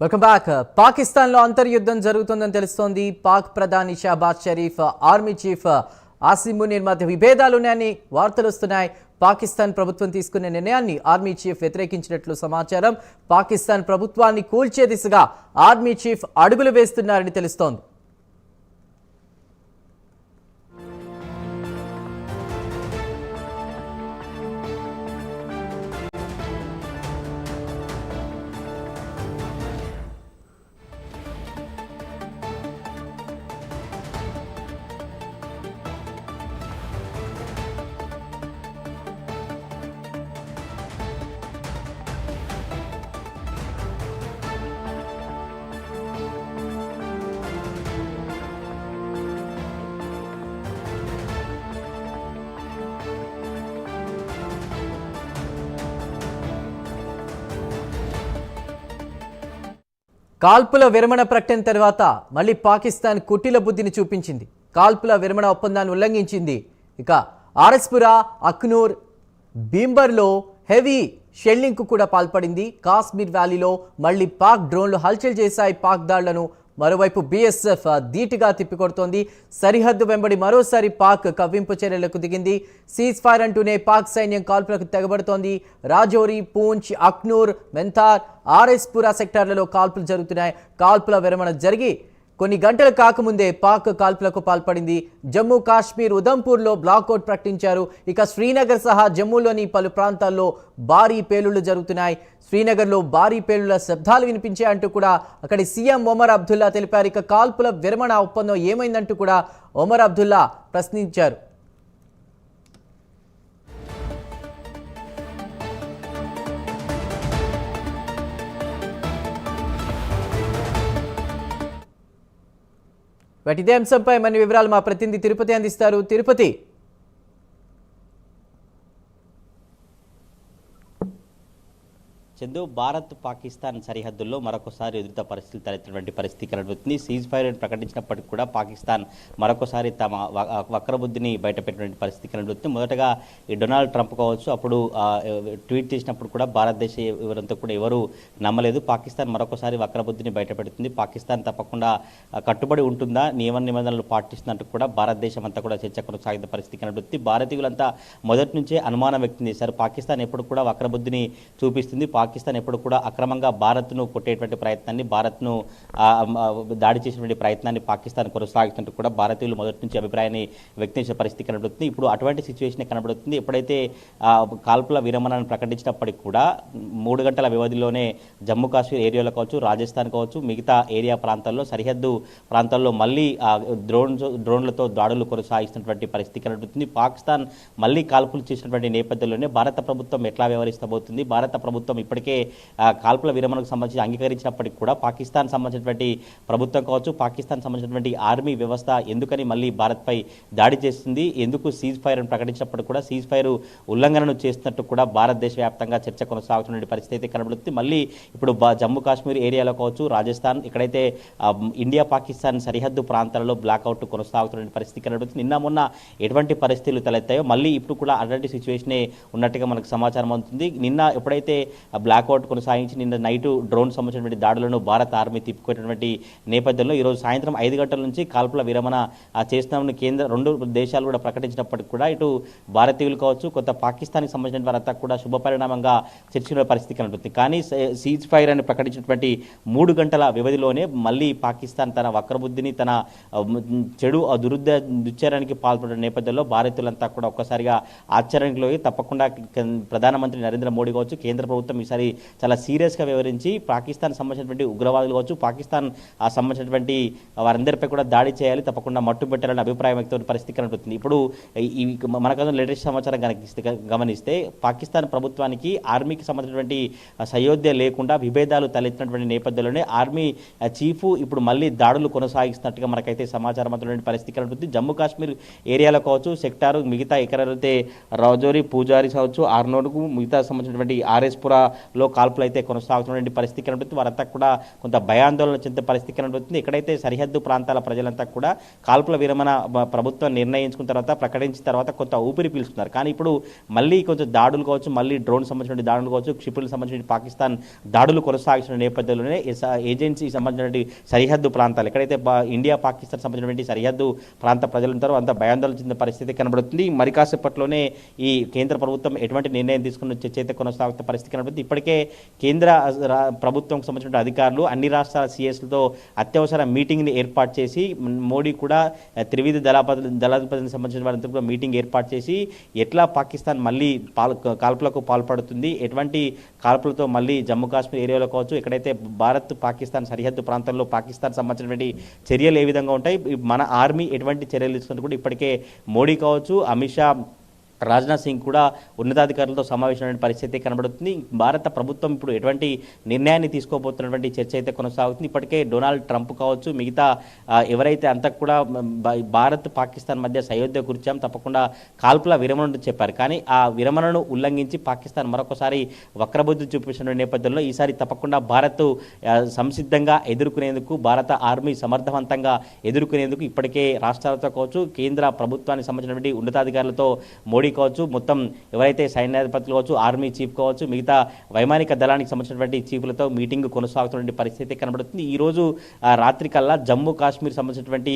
Welcome back పాకిస్తాన్లో అంతర్యుద్ధం జరుగుతుందని తెలుస్తోంది. పాక్ ప్రధాని షహబాజ్ షరీఫ్ ఆర్మీ చీఫ్ ఆసిమ్ మునీర్ మధ్య విభేదాలున్నాయని వార్తలు వస్తున్నాయి. పాకిస్తాన్ ప్రభుత్వం తీసుకునే నిర్ణయాన్ని ఆర్మీ చీఫ్ వ్యతిరేకించినట్లు సమాచారం. పాకిస్తాన్ ప్రభుత్వాన్ని కూల్చే దిశగా ఆర్మీ చీఫ్ అడుగులు వేస్తున్నారని తెలుస్తోంది. కాల్పుల విరమణ ప్రకటన తర్వాత మళ్ళీ పాకిస్తాన్ కుటిల బుద్ధిని చూపించింది. కాల్పుల విరమణ ఒప్పందాన్ని ఉల్లంఘించింది. ఇక ఆర్ఎస్పురా అక్నూర్ భీంబర్లో హెవీ షెల్లింగ్కు కూడా పాల్పడింది. కాశ్మీర్ వ్యాలీలో మళ్ళీ పాక్ డ్రోన్లు హల్చల్ చేశాయి. పాక్ దాళ్ళను మరోవైపు బీఎస్ఎఫ్ ధీటుగా తిప్పికొడుతోంది. సరిహద్దు వెంబడి మరోసారి పాక్ కవ్వింపు చర్యలకు దిగింది. సీజ్ ఫైర్ అంటూనే పాక్ సైన్యం కాల్పులకు తెగబడుతోంది. రాజౌరి పూంచ్ అక్నూర్ మెంతార్ ఆర్ఎస్పురా సెక్టార్లలో కాల్పులు జరుగుతున్నాయి. కాల్పుల విరమణ జరిగి కొన్ని గంటలు కాకముందే పాక్ కాల్పులకు పాల్పడింది. జమ్మూ కాశ్మీర్ ఉదంపూర్లో బ్లాక్అవుట్ ప్రకటించారు. ఇక శ్రీనగర్ సహా జమ్మూలోని పలు ప్రాంతాల్లో భారీ పేలుళ్ళు జరుగుతున్నాయి. శ్రీనగర్లో భారీ పేలుళ్ళ శబ్దాలు వినిపించాయి అంటూ కూడా అక్కడి సీఎం ఒమర్ అబ్దుల్లా తెలిపారు. ఇక కాల్పుల విరమణ ఒప్పందం ఏమైందంటూ కూడా ఒమర్ అబ్దుల్లా ప్రశ్నించారు. వాటి ఇదే అంశంపై మన వివరాలు మా ప్రతినిధి తిరుపతి అందిస్తారు. తిరుపతి చందు భారత్ పాకిస్తాన్ సరిహద్దుల్లో మరొకసారి ఎదురుత పరిస్థితులు తలెత్తినటువంటి పరిస్థితి కనబడుతుంది. సీజ్ ఫైర్ అని ప్రకటించినప్పటికీ కూడా పాకిస్తాన్ మరొకసారి తమ వక్రబుద్ధిని బయటపెట్టినటువంటి పరిస్థితి కనబడుతుంది. మొదటగా ఈ డొనాల్డ్ ట్రంప్ కావచ్చు అప్పుడు ట్వీట్ చేసినప్పుడు కూడా భారతదేశ వివరంతో కూడా ఎవరు నమ్మలేదు. పాకిస్తాన్ మరొకసారి వక్రబుద్ధిని బయటపెడుతుంది. పాకిస్తాన్ తప్పకుండా కట్టుబడి ఉంటుందా? నియమ నిబంధనలు పాటిస్తున్నట్టు కూడా భారతదేశం అంతా కూడా చర్చ కొనసాగిన పరిస్థితి కనబడుతుంది. భారతీయులంతా మొదటి నుంచే అనుమానం వ్యక్తం చేశారు. పాకిస్తాన్ ఎప్పుడు కూడా వక్రబుద్ధిని చూపిస్తుంది. పాకిస్తాన్ ఎప్పుడు కూడా అక్రమంగా భారత్ను కొట్టేటువంటి ప్రయత్నాన్ని భారత్ను దాడి చేసేటువంటి ప్రయత్నాన్ని పాకిస్తాన్ కొనసాగిస్తున్నట్టు కూడా భారతీయులు మొదటి నుంచి అభిప్రాయాన్ని వ్యక్తం చేసే పరిస్థితి కనబడుతుంది. ఇప్పుడు అటువంటి సిచ్యువేషన్ కనబడుతుంది. ఎప్పుడైతే కాల్పుల విరమణను ప్రకటించినప్పటికీ కూడా మూడు గంటల వ్యవధిలోనే జమ్మూ కాశ్మీర్ ఏరియాలో కావచ్చు రాజస్థాన్ కావచ్చు మిగతా ఏరియా ప్రాంతాల్లో సరిహద్దు ప్రాంతాల్లో మళ్ళీ ఆ, డ్రోన్స్ డ్రోన్లతో దాడులు కొనసాగిస్తున్నటువంటి పరిస్థితి కనబడుతుంది. పాకిస్తాన్ మళ్ళీ కాల్పులు చేసినటువంటి నేపథ్యంలోనే భారత ప్రభుత్వం ఎట్లా వ్యవహరిస్తబోతుంది? భారత ప్రభుత్వం ఇప్పటికే కాల్పుల విరమణకు సంబంధించి అంగీకరించినప్పటికీ కూడా పాకిస్తాన్ సంబంధించినటువంటి ప్రభుత్వం కావచ్చు పాకిస్తాన్ సంబంధించినటువంటి ఆర్మీ వ్యవస్థ ఎందుకని మళ్ళీ భారత్పై దాడి చేస్తుంది ఎందుకు సీజ్ ఫైర్ అని ప్రకటించినప్పుడు కూడా సీజ్ ఫైర్ ఉల్లంఘనను చేస్తున్నట్టు కూడా భారతదేశ వ్యాప్తంగా చర్చ కొనసాగుతున్న పరిస్థితి అయితే కనబడుతుంది. మళ్ళీ ఇప్పుడు జమ్మూ కాశ్మీర్ ఏరియాలో కావచ్చు రాజస్థాన్ ఇక్కడైతే ఇండియా పాకిస్తాన్ సరిహద్దు ప్రాంతాలలో బ్లాక్అవుట్ కొనసాగుతున్న పరిస్థితి కనబడుతుంది. నిన్న మొన్న ఎటువంటి పరిస్థితులు తలెత్తాయో మళ్ళీ ఇప్పుడు కూడా అటువంటి సిచ్యువేషనే ఉన్నట్టుగా మనకు సమాచారం అందుతుంది. నిన్న ఎప్పుడైతే బ్లాక్అవుట్ కొనసాగించి నిన్న నైటు డ్రోన్ సంబంధించినటువంటి దాడులను భారత ఆర్మీ తిప్పుకునేటువంటి నేపథ్యంలో ఈరోజు సాయంత్రం ఐదు గంటల నుంచి కాల్పుల విరమణ చేస్తామని కేంద్ర రెండు దేశాలు కూడా ప్రకటించినప్పటికీ కూడా ఇటు భారతీయులు కావచ్చు కొంత పాకిస్తాన్కి సంబంధించిన వారంతా కూడా శుభ పరిణామంగా చర్చించిన పరిస్థితి కనబడుతుంది. కానీ సీజ్ ఫైర్ అని ప్రకటించినటువంటి మూడు గంటల వ్యవధిలోనే మళ్ళీ పాకిస్తాన్ తన వక్రబుద్ధిని తన చెడు ఆ దురుద్ద దుచ్చారానికి పాల్పడిన నేపథ్యంలో భారతీయులంతా కూడా ఒక్కసారిగా ఆశ్చర్యానికి తప్పకుండా ప్రధానమంత్రి నరేంద్ర మోడీ కావచ్చు కేంద్ర ప్రభుత్వం ఈసారి చాలా సీరియస్గా వ్యవహరించి పాకిస్తాన్ సంబంధించినటువంటి ఉగ్రవాదులు కావచ్చు పాకిస్తాన్ ఆ సంబంధించినటువంటి వారందరిపై కూడా దాడి చేయాలి తప్పకుండా మట్టు పెట్టాలని అభిప్రాయం వ్యక్తం పరిస్థితి కనబడుతుంది. ఇప్పుడు ఈ మనకు లేటెస్ట్ సమాచారం గమనిస్తే గమనిస్తే పాకిస్తాన్ ప్రభుత్వానికి ఆర్మీకి సంబంధించినటువంటి సయోధ్య లేకుండా విభేదాలు తలెత్తినటువంటి నేపథ్యంలోనే ఆర్మీ చీఫ్ ఇప్పుడు మళ్ళీ దాడులు కొనసాగిస్తున్నట్టుగా మనకైతే సమాచారం అందులోని పరిస్థితి కనబడుతుంది. జమ్మూ కాశ్మీర్ ఏరియాలో కావచ్చు సెక్టారు మిగతా ఎక్కడైతే రౌజోరి పూజారి కావచ్చు ఆర్నోడ్కు మిగతా సంబంధించినటువంటి ఆర్ఎస్పుర లో కాల్పులు అయితే కొనసాగుతున్నటువంటి పరిస్థితి కనబడుతుంది. వారంతా కూడా కొంత భయాందోళన చెందే పరిస్థితి కనబడుతుంది. ఎక్కడైతే సరిహద్దు ప్రాంతాల ప్రజలంతా కూడా కాల్పుల విరమణ ప్రభుత్వం నిర్ణయించుకున్న తర్వాత ప్రకటించిన తర్వాత కొంత ఊపిరి పీల్చుకున్నారు. కానీ ఇప్పుడు మళ్ళీ కొంచెం దాడులు కావచ్చు మళ్ళీ డ్రోన్ సంబంధించిన దాడులు కావచ్చు క్షిపులకు సంబంధించిన పాకిస్తాన్ దాడులు కొనసాగిస్తున్న నేపథ్యంలోనే ఏజెన్సీ సంబంధించినటువంటి సరిహద్దు ప్రాంతాలు ఎక్కడైతే బా- ఇండియా పాకిస్తాన్ సంబంధించినటువంటి సరిహద్దు ప్రాంత ప్రజలు ఉంటారో అంత భయాందోళన చెందిన పరిస్థితి కనబడుతుంది. మరి కాసేపట్లోనే ఈ కేంద్ర ప్రభుత్వం ఎటువంటి నిర్ణయం తీసుకున్న చర్చ అయితే కొనసాగుతున్న పరిస్థితి కనబడుతుంది. ఇప్పటికే కేంద్ర ప్రభుత్వం సంబంధించిన అధికారులు అన్ని రాష్ట్రాల సీఎస్లతో అత్యవసర మీటింగ్ని ఏర్పాటు చేసి మోడీ కూడా త్రివిధ దళాపతి దళాధిపతికి సంబంధించిన వారంతా కూడా మీటింగ్ ఏర్పాటు చేసి ఎట్లా పాకిస్తాన్ మళ్ళీ పాల్ కాల్పులకు పాల్పడుతుంది ఎటువంటి కాల్పులతో మళ్ళీ జమ్మూ కాశ్మీర్ ఏరియాలో కావచ్చు ఎక్కడైతే భారత్ పాకిస్తాన్ సరిహద్దు ప్రాంతాల్లో పాకిస్తాన్ సంబంధించినటువంటి చర్యలు ఏ విధంగా ఉంటాయి మన ఆర్మీ ఎటువంటి చర్యలు తీసుకుంటే కూడా ఇప్పటికే మోడీ కావచ్చు అమిత్ షా రాజ్నాథ్ సింగ్ కూడా ఉన్నతాధికారులతో సమావేశమైన పరిస్థితి కనబడుతుంది. భారత ప్రభుత్వం ఇప్పుడు ఎటువంటి నిర్ణయాన్ని తీసుకోబోతున్నటువంటి చర్చ అయితే కొనసాగుతుంది. ఇప్పటికే డొనాల్డ్ ట్రంప్ కావచ్చు మిగతా ఎవరైతే అంతా కూడా భారత్ పాకిస్తాన్ మధ్య సయోధ్య కూర్చాం తప్పకుండా కాల్పుల విరమణ చెప్పారు. కానీ ఆ విరమణను ఉల్లంఘించి పాకిస్తాన్ మరొకసారి వక్రబుద్ధి చూపించిన నేపథ్యంలో ఈసారి తప్పకుండా భారత్ సంసిద్ధంగా ఎదుర్కొనేందుకు భారత ఆర్మీ సమర్థవంతంగా ఎదుర్కొనేందుకు ఇప్పటికే రాష్ట్రాలతో కావచ్చు కేంద్ర ప్రభుత్వానికి సంబంధించినటువంటి ఉన్నతాధికారులతో మోడీ కావచ్చు మొత్తం ఎవరైతే సైన్యాధిపతులు కావచ్చు ఆర్మీ చీఫ్ కావచ్చు మిగతా వైమానిక దళానికి సంబంధించినటువంటి చీఫ్లతో మీటింగ్ కొనసాగుతున్న పరిస్థితి కనబడుతుంది. ఈ రోజు రాత్రి కల్లా జమ్మూ కాశ్మీర్ సంబంధించినటువంటి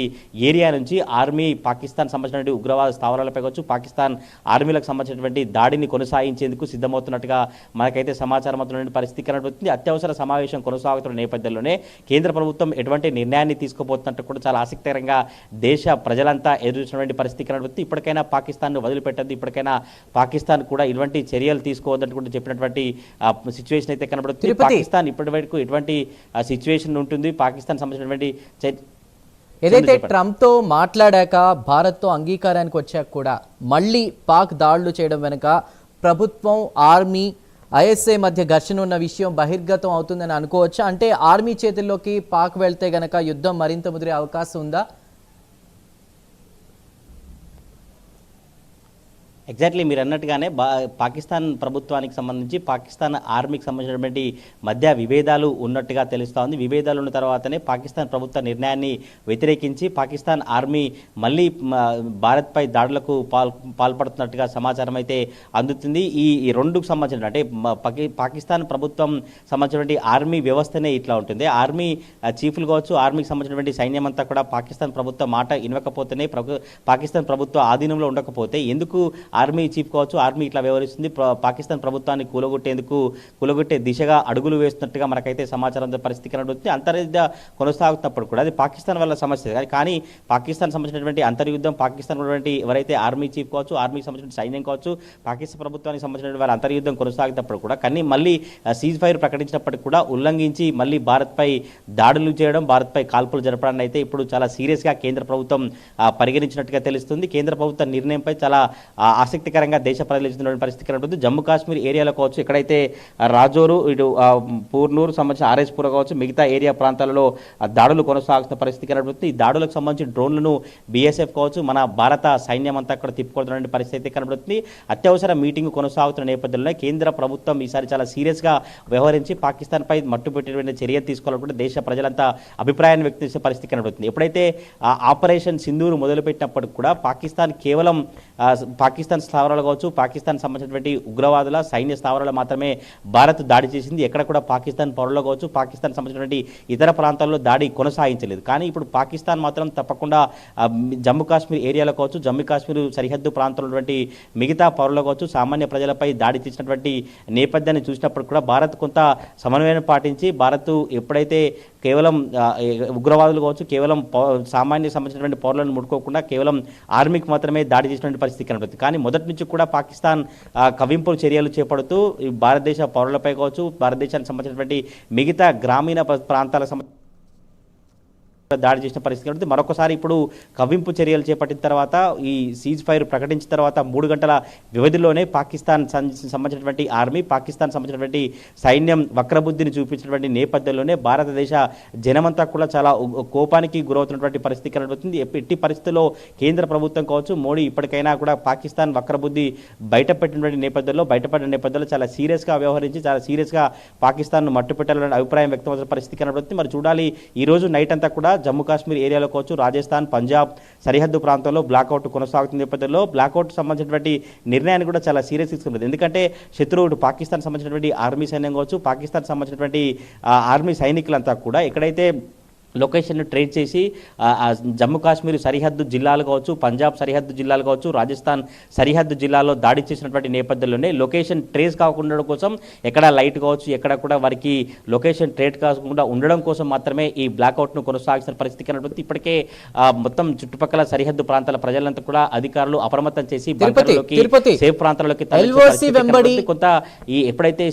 ఏరియా నుంచి ఆర్మీ పాకిస్తాన్ సంబంధించినటువంటి ఉగ్రవాద స్థావరాలపై కావచ్చు పాకిస్తాన్ ఆర్మీలకు సంబంధించినటువంటి దాడిని కొనసాగించేందుకు సిద్ధమవుతున్నట్టుగా మనకైతే సమాచారం అవుతున్న పరిస్థితి కనబడుతుంది. అత్యవసర సమావేశం కొనసాగుతున్న నేపథ్యంలోనే కేంద్ర ప్రభుత్వం ఎటువంటి నిర్ణయాన్ని తీసుకోబోతున్నట్టు కూడా చాలా ఆసక్తికరంగా దేశ ప్రజలంతా ఎదురుస్తున్నటువంటి పరిస్థితి కనబడుతుంది. ఇప్పటికైనా పాకిస్తాన్ వదిలిపెట్టద్దు ఇప్పటికైనా పాకిస్తాన్ కూడా ఇటువంటి చర్యలు తీసుకోవద్దంటూ చెప్పినటువంటి సిచ్యువేషన్ అయితే కనబడుతుంది. పాకిస్తాన్ ఇప్పటి వరకు ఎటువంటి సిచ్యువేషన్ ఉంటుంది పాకిస్తాన్ సంబంధించినటువంటి ఏదైతే. ట్రంప్తో మాట్లాడాక భారత్తో అంగీకారానికి వచ్చాక కూడా మళ్ళీ పాక్ దాడులు చేయడం వెనుక ప్రభుత్వం ఆర్మీ ఐఎస్ఐ మధ్య ఘర్షణ ఉన్న విషయం బహిర్గతం అవుతుందని అనుకోవచ్చా అంటే ఆర్మీ చేతుల్లోకి పాక్ వెళ్తే గనక యుద్ధం మరింత ముదిరే అవకాశం ఉందా ఎగ్జాక్ట్లీ మీరు అన్నట్టుగానే బా పాకిస్తాన్ ప్రభుత్వానికి సంబంధించి పాకిస్తాన్ ఆర్మీకి సంబంధించినటువంటి మధ్య విభేదాలు ఉన్నట్టుగా తెలుస్తూ ఉంది విభేదాలు ఉన్న తర్వాతనే పాకిస్తాన్ ప్రభుత్వ నిర్ణయాన్ని వ్యతిరేకించి పాకిస్తాన్ ఆర్మీ మళ్ళీ భారత్పై దాడులకు పాల్ పాల్పడుతున్నట్టుగా సమాచారం అయితే అందుతుంది. ఈ ఈ రెండుకు సంబంధించిన అంటే పాకిస్తాన్ ప్రభుత్వం సంబంధించినటువంటి ఆర్మీ వ్యవస్థనే ఇట్లా ఉంటుంది. ఆర్మీ చీఫ్లు కావచ్చు ఆర్మీకి సంబంధించినటువంటి సైన్యం అంతా కూడా పాకిస్తాన్ ప్రభుత్వం మాట ఇవ్వకపోతేనే పాకిస్తాన్ ప్రభుత్వ ఆధీనంలో ఉండకపోతే ఎందుకు ఆర్మీ చీఫ్ కావచ్చు ఆర్మీ ఇట్లా వ్యవహరిస్తుంది. పాకిస్తాన్ ప్రభుత్వాన్ని కూలగొట్టేందుకు కూలగొట్టే దిశగా అడుగులు వేస్తున్నట్టుగా మనకైతే సమాచారం పరిస్థితి కనబడుతుంది. అంతర్యుద్ధ కొనసాగుతున్నప్పుడు కూడా అది పాకిస్తాన్ వల్ల సమస్య కాదు. కానీ పాకిస్తాన్ సంబంధించినటువంటి అంతర్యుద్ధం పాకిస్తాన్ ఉన్నటువంటి ఎవరైతే ఆర్మీ చీఫ్ కావచ్చు ఆర్మీకి సంబంధించిన సైన్యం కావచ్చు పాకిస్తాన్ ప్రభుత్వానికి సంబంధించిన వారి అంతర్యుద్ధం కొనసాగినప్పుడు కూడా కానీ మళ్ళీ సీజ్ ఫైర్ ప్రకటించినప్పటికీ కూడా ఉల్లంఘించి మళ్ళీ భారత్పై దాడులు చేయడం భారత్పై కాల్పులు జరపడాన్ని అయితే ఇప్పుడు చాలా సీరియస్గా కేంద్ర ప్రభుత్వం పరిగణించినట్టుగా తెలుస్తుంది. కేంద్ర ప్రభుత్వ నిర్ణయంపై చాలా ఆసక్తికరంగా దేశ ప్రజలు పరిస్థితి కనబడుతుంది జమ్మూ కాశ్మీర్ ఏరియాలో కావచ్చు ఎక్కడైతే రాజోరు ఇటు పూర్నూరు సంబంధించిన ఆర్ఎస్పూర్ కావచ్చు మిగతా ఏరియా ప్రాంతాలలో దాడులు కొనసాగుతున్న పరిస్థితి కనబడుతుంది ఈ దాడులకు సంబంధించిన డ్రోన్లను బీఎస్ఎఫ్ కావచ్చు మన భారత సైన్యం అంతా అక్కడ తిప్పుకొడుతున్న పరిస్థితి కనబడుతుంది. అత్యవసర మీటింగ్ కొనసాగుతున్న నేపథ్యంలో కేంద్ర ప్రభుత్వం ఈసారి చాలా సీరియస్గా వ్యవహరించి పాకిస్తాన్పై మట్టుపెట్టినటువంటి చర్య తీసుకోవాలనుకుంటే దేశ ప్రజలంతా అభిప్రాయాన్ని వ్యక్తం చేసే పరిస్థితి కనబడుతుంది. ఎప్పుడైతే ఆ ఆపరేషన్ సింధూరు మొదలుపెట్టినప్పటికి కూడా పాకిస్తాన్ కేవలం పాకిస్తాన్ పాకిస్తాన్ స్థావరాలు కావచ్చు పాకిస్తాన్ సంబంధించినటువంటి ఉగ్రవాదుల సైన్య స్థావరాలు మాత్రమే భారత్ దాడి చేసింది. ఎక్కడ కూడా పాకిస్తాన్ పౌరులు కావచ్చు పాకిస్తాన్ సంబంధించినటువంటి ఇతర ప్రాంతాల్లో దాడి కొనసాగించలేదు. కానీ ఇప్పుడు పాకిస్తాన్ మాత్రం తప్పకుండా జమ్మూ కాశ్మీర్ ఏరియాలో కావచ్చు జమ్మూ కాశ్మీర్ సరిహద్దు ప్రాంతంలో మిగతా పౌరులు కావచ్చు సామాన్య ప్రజలపై దాడి చేసినటువంటి నేపథ్యాన్ని చూసినప్పుడు కూడా భారత్ కొంత సమన్వయాన్ని పాటించి భారత్ ఎప్పుడైతే కేవలం ఉగ్రవాదులు కావచ్చు కేవలం పౌ- సామాన్య సంబంధించినటువంటి పౌరులను ముడుకోకుండా కేవలం ఆర్మీకి మాత్రమే దాడి చేసినటువంటి పరిస్థితి కనబడుతుంది. కానీ మొదటి నుంచి కూడా పాకిస్తాన్ ఆ, కవింపు చర్యలు చేపడుతూ భారతదేశ పౌరులపై కావచ్చు భారతదేశానికి సంబంధించినటువంటి మిగతా గ్రామీణ ప్రాంతాలకు సంబంధించి దాడి చేసిన పరిస్థితి ఉంటుంది మరొకసారి ఇప్పుడు కవ్వింపు చర్యలు చేపట్టిన తర్వాత ఈ సీజ్ ఫైర్ ప్రకటించిన తర్వాత మూడు గంటల వ్యవధిలోనే పాకిస్తాన్ సంబంధించినటువంటి ఆర్మీ పాకిస్తాన్ సంబంధించినటువంటి సైన్యం వక్రబుద్ధిని చూపించినటువంటి నేపథ్యంలోనే భారతదేశ జనమంతా కూడా చాలా కోపానికి గురవుతున్నటువంటి పరిస్థితి కనబడుతుంది. ఎట్టి పరిస్థితుల్లో కేంద్ర ప్రభుత్వం కావచ్చు మోడీ ఇప్పటికైనా కూడా పాకిస్తాన్ వక్రబుద్ధి బయటపెట్టినటువంటి నేపథ్యంలో బయటపడిన నేపథ్యంలో చాలా సీరియస్గా వ్యవహరించి చాలా సీరియస్గా పాకిస్తాన్ను మట్టుపెట్టాలనే అభిప్రాయం వ్యక్తమవుతున్న పరిస్థితి కనబడుతుంది. మరి చూడాలి ఈ రోజు నైట్ అంతా కూడా జమ్మూ కాశ్మీర్ ఏరియాలో కావచ్చు రాజస్థాన్ పంజాబ్ సరిహద్దు ప్రాంతంలో బ్లాక్అవుట్ కొనసాగుతున్న నేపథ్యంలో బ్లాక్అవుట్ సంబంధించినటువంటి నిర్ణయాన్ని కూడా చాలా సీరియస్ తీసుకున్నది. ఎందుకంటే శత్రువుడు పాకిస్తాన్ సంబంధించినటువంటి ఆర్మీ సైన్యం కావచ్చు పాకిస్తాన్ సంబంధించినటువంటి ఆర్మీ సైనికులంతా కూడా ఎక్కడైతే లొకేషన్ను ట్రేడ్ చేసి జమ్మూ కాశ్మీర్ సరిహద్దు జిల్లాలు కావచ్చు పంజాబ్ సరిహద్దు జిల్లాలు కావచ్చు రాజస్థాన్ సరిహద్దు జిల్లాలో దాడి చేసినటువంటి నేపథ్యంలోనే లొకేషన్ ట్రేస్ కాకుండా కోసం ఎక్కడ లైట్ కావచ్చు ఎక్కడ కూడా వారికి లొకేషన్ ట్రేడ్ కాకుండా ఉండడం కోసం మాత్రమే ఈ బ్లాక్అవుట్ను కొనసాగిస్తున్న పరిస్థితి కనబడుతుంది ఇప్పటికే మొత్తం చుట్టుపక్కల సరిహద్దు ప్రాంతాల ప్రజలంతా కూడా అధికారులు అప్రమత్తం చేసి. సేఫ్ ప్రాంతాల్లోకి. కొంత ఈ ఎప్పుడైతే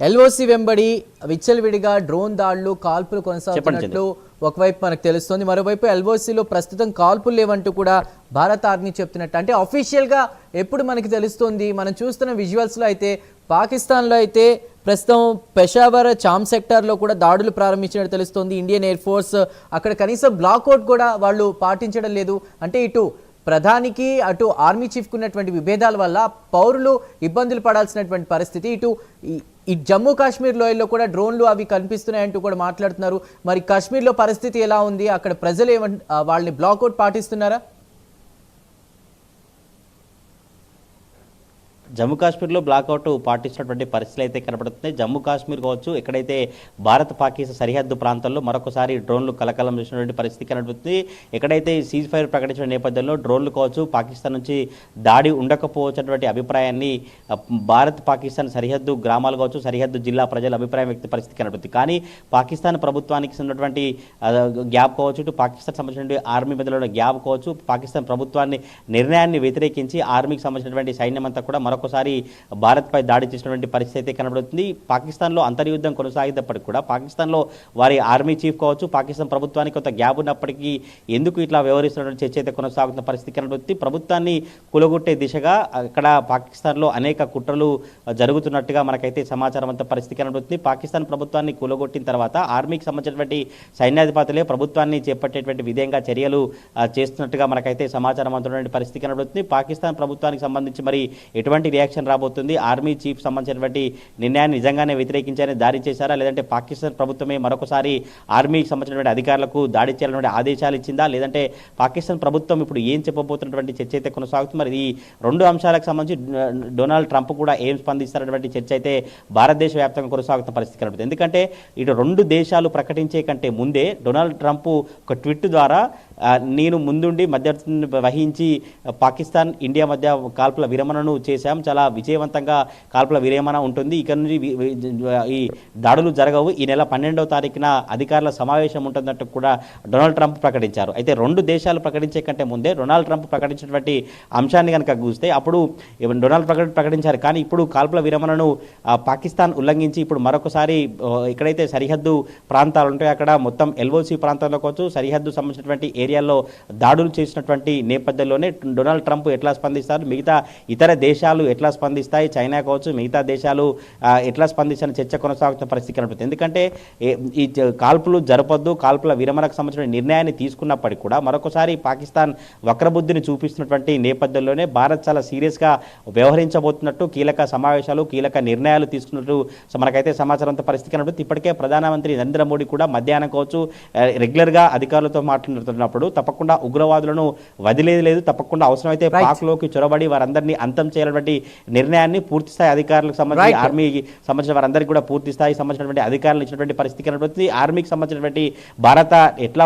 ఎల్ఓసి వెంబడి విచ్చలవిడిగా డ్రోన్ దాడులు కాల్పులు కొనసాగుతున్నట్లు ఒకవైపు మనకు తెలుస్తుంది మరోవైపు ఎల్ఓసిలో ప్రస్తుతం కాల్పులు లేవంటూ కూడా భారత ఆర్మీ చెప్తున్నట్టు. అంటే అఫీషియల్గా ఎప్పుడు మనకి తెలుస్తుంది? మనం చూస్తున్న విజువల్స్లో అయితే పాకిస్తాన్లో అయితే ప్రస్తుతం పెషావర్ చామ్ సెక్టార్లో కూడా దాడులు ప్రారంభించినట్టు తెలుస్తోంది. ఇండియన్ ఎయిర్ ఫోర్స్ అక్కడ కనీసం బ్లాక్అవుట్ కూడా వాళ్ళు పాటించడం లేదు. అంటే ఇటు ప్రధానికి అటు ఆర్మీ చీఫ్కి ఉన్నటువంటి విభేదాల వల్ల పౌరులు ఇబ్బందులు పడాల్సినటువంటి పరిస్థితి. ఇటు ఈ- జమ్మూ కాశ్మీర్ లోయల్లో కూడా డ్రోన్లు అవి కనిపిస్తున్నాయంటూ కూడా మాట్లాడుతున్నారు. మరి కాశ్మీర్లో పరిస్థితి ఎలా ఉంది? అక్కడ ప్రజలు ఏమంట వాళ్ళని బ్లాక్అవుట్ పాటిస్తున్నారా? జమ్మూ కాశ్మీర్లో బ్లాక్అవుట్ పాటిస్తున్నటువంటి పరిస్థితులు అయితే కనబడుతున్నాయి జమ్మూ కాశ్మీర్ కావచ్చు ఎక్కడైతే భారత్ పాకిస్తాన్ సరిహద్దు ప్రాంతాల్లో మరొకసారి డ్రోన్లు కలకలం చేసినటువంటి పరిస్థితి కనబడుతుంది. ఎక్కడైతే సీజ్ ఫైర్ ప్రకటించిన నేపథ్యంలో డ్రోన్లు కావచ్చు పాకిస్తాన్ నుంచి దాడి ఉండకపోవచ్చటువంటి అభిప్రాయాన్ని భారత్ పాకిస్తాన్ సరిహద్దు గ్రామాలు కావచ్చు సరిహద్దు జిల్లా ప్రజల అభిప్రాయం వ్యక్త పరిస్థితి కనబడుతుంది. కానీ పాకిస్తాన్ ప్రభుత్వానికి ఉన్నటువంటి గ్యాప్ కావచ్చు ఇటు పాకిస్తాన్ సంబంధించినటువంటి ఆర్మీ మధ్యలో ఉన్న గ్యాప్ కావచ్చు పాకిస్తాన్ ప్రభుత్వాన్ని నిర్ణయాన్ని వ్యతిరేకించి ఆర్మీకి సంబంధించినటువంటి సైన్యం అంతా కూడా మరొక మరొకసారి భారత్పై దాడి చేసినటువంటి పరిస్థితి అయితే కనబడుతుంది. పాకిస్తాన్లో అంతర్యుద్ధం కొనసాగేటప్పటికి కూడా పాకిస్తాన్లో వారి ఆర్మీ చీఫ్ కావచ్చు పాకిస్తాన్ ప్రభుత్వానికి కొంత గ్యాప్ ఉన్నప్పటికీ ఎందుకు ఇట్లా వ్యవహరిస్తున్నటువంటి చర్చ అయితే కొనసాగుతున్న పరిస్థితి కనబడుతుంది. ప్రభుత్వాన్ని కూలగొట్టే దిశగా అక్కడ పాకిస్తాన్లో అనేక కుట్రలు జరుగుతున్నట్టుగా మనకైతే సమాచారం అంత పరిస్థితి కనబడుతుంది. పాకిస్తాన్ ప్రభుత్వాన్ని కూలగొట్టిన తర్వాత ఆర్మీకి సంబంధించినటువంటి సైన్యాధిపతులే ప్రభుత్వాన్ని చేపట్టేటువంటి విధంగా చర్యలు చేస్తున్నట్టుగా మనకైతే సమాచారం అందుతున్నటువంటి పరిస్థితి కనబడుతుంది. పాకిస్తాన్ ప్రభుత్వానికి సంబంధించి మరి ఎటువంటి రియాక్షన్ రాబోతుంది. ఆర్మీ చీఫ్ సంబంధించినటువంటి నిర్ణయాన్ని నిజంగానే వ్యతిరేకించారని దాడి చేశారా? లేదంటే పాకిస్తాన్ ప్రభుత్వమే మరొకసారి ఆర్మీకి సంబంధించినటువంటి అధికారులకు దాడి చేయాలనే ఆదేశాలు ఇచ్చిందా? లేదంటే పాకిస్తాన్ ప్రభుత్వం ఇప్పుడు ఏం చెప్పబోతున్నటువంటి చర్చ అయితే కొనసాగుతుంది? మరి ఈ రెండు అంశాలకు సంబంధించి డొనాల్డ్ ట్రంప్ కూడా ఏం స్పందిస్తారన్నటువంటి చర్చ అయితే భారతదేశ వ్యాప్తంగా కొనసాగుతున్న పరిస్థితి కనబడుతుంది. ఎందుకంటే ఇటు రెండు దేశాలు ప్రకటించే కంటే ముందే డొనాల్డ్ ట్రంప్ ఒక ట్విట్ ద్వారా నేను ముందుండి మధ్యవర్తిని వహించి పాకిస్తాన్ ఇండియా మధ్య కాల్పుల విరమణను చేశాం. చాలా విజయవంతంగా కాల్పుల విరమణ ఉంటుంది. ఇక నుంచి ఈ దాడులు జరగవు. ఈ నెల పన్నెండవ తారీఖున అధికారుల సమావేశం ఉంటుందంటూ కూడా డొనాల్డ్ ట్రంప్ ప్రకటించారు. అయితే రెండు దేశాలు ప్రకటించే కంటే ముందే డొనాల్డ్ ట్రంప్ ప్రకటించినటువంటి అంశాన్ని కనుక చూస్తే అప్పుడు డొనాల్డ్ ప్రకటి ప్రకటించారు. కానీ ఇప్పుడు కాల్పుల విరమణను పాకిస్తాన్ ఉల్లంఘించి ఇప్పుడు మరొకసారి ఎక్కడైతే సరిహద్దు ప్రాంతాలు ఉంటాయో అక్కడ మొత్తం ఎల్ఓసి ప్రాంతాల్లో కావచ్చు సరిహద్దు సంబంధించినటువంటి ఏరియా ఏరియాల్లో దాడులు చేసినటువంటి నేపథ్యంలోనే డొనాల్డ్ ట్రంప్ ఎట్లా స్పందిస్తారు? మిగతా ఇతర దేశాలు ఎట్లా స్పందిస్తాయి? చైనా కావచ్చు మిగతా దేశాలు ఎట్లా స్పందిస్తారని చర్చ కొనసాగుతున్న పరిస్థితి కనబడుతుంది ఎందుకంటే ఈ కాల్పులు జరపొద్దు కాల్పుల విరమణకు సంబంధించిన నిర్ణయాన్ని తీసుకున్నప్పటికీ కూడా మరొకసారి పాకిస్తాన్ వక్రబుద్ధిని చూపిస్తున్నటువంటి నేపథ్యంలోనే భారత్ చాలా సీరియస్గా వ్యవహరించబోతున్నట్టు కీలక సమావేశాలు కీలక నిర్ణయాలు తీసుకున్నట్టు సో మనకైతే సమాచారంతో పరిస్థితి కనబడుతుంది ఇప్పటికే ప్రధానమంత్రి నరేంద్ర మోడీ కూడా మధ్యాహ్నం కావచ్చు రెగ్యులర్గా అధికారులతో మాట్లాడుతున్నప్పుడు తప్పకుండా ఉగ్రవాదులను వదిలేదు లేదు తప్పకుండా అవసరమైతే. పాక్లోకి చొరబడి వారందరినీ అంతం చేయాలన్నటువంటి నిర్ణయాన్ని పూర్తి స్థాయి అధికారులకు సంబంధించి. ఆర్మీకి సంబంధించిన వారందరికీ కూడా పూర్తి స్థాయి సంబంధించినటువంటి అధికారులు ఇచ్చినటువంటి పరిస్థితి కనబడుతుంది ఆర్మీకి సంబంధించినటువంటి భారత ఎట్లా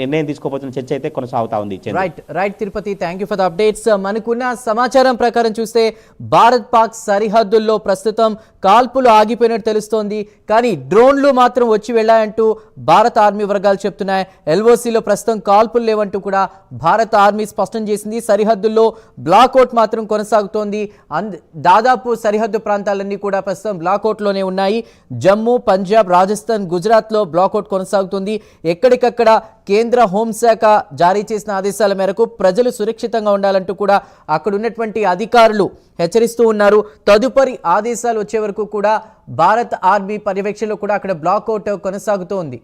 నిర్ణయం తీసుకోబోతున్న చర్చ అయితే కొనసాగుతా ఉంది. Right right Tirupati thank you for the updates మనకున్న సమాచారం ప్రకారం చూస్తే భారత్ పాక్ సరిహద్దుల్లో ప్రస్తుతం కాల్పులు ఆగిపోయినట్టు తెలుస్తోంది. కానీ డ్రోన్లు మాత్రం వచ్చి వెళ్ళాయంటూ భారత ఆర్మీ వర్గాలు చెప్తున్నాయి. ఎల్ఓసిలో ప్రస్తుతం కాల్పులు లేవంటూ కూడా భారత ఆర్మీ స్పష్టం చేసింది. సరిహద్దుల్లో బ్లాక్అవుట్ మాత్రం కొనసాగుతోంది. అంద దాదాపు సరిహద్దు ప్రాంతాలన్నీ కూడా ప్రస్తుతం బ్లాక్అవుట్లోనే ఉన్నాయి. జమ్మూ పంజాబ్ రాజస్థాన్ గుజరాత్లో బ్లాక్అవుట్ కొనసాగుతుంది. ఎక్కడికక్కడ కేంద్ర హోంశాఖ జారీ చేసిన ఆదేశాల మేరకు ప్రజలు సురక్షితంగా ఉండాలంటూ కూడా అక్కడ ఉన్నటువంటి అధికారులు హెచ్చరిస్తూ ఉన్నారు. తదుపరి ఆదేశాలు వచ్చే వరకు కూడా భారత్ ఆర్మీ పర్యవేక్షణలో కూడా అక్కడ బ్లాక్అవుట్ కొనసాగుతోంది.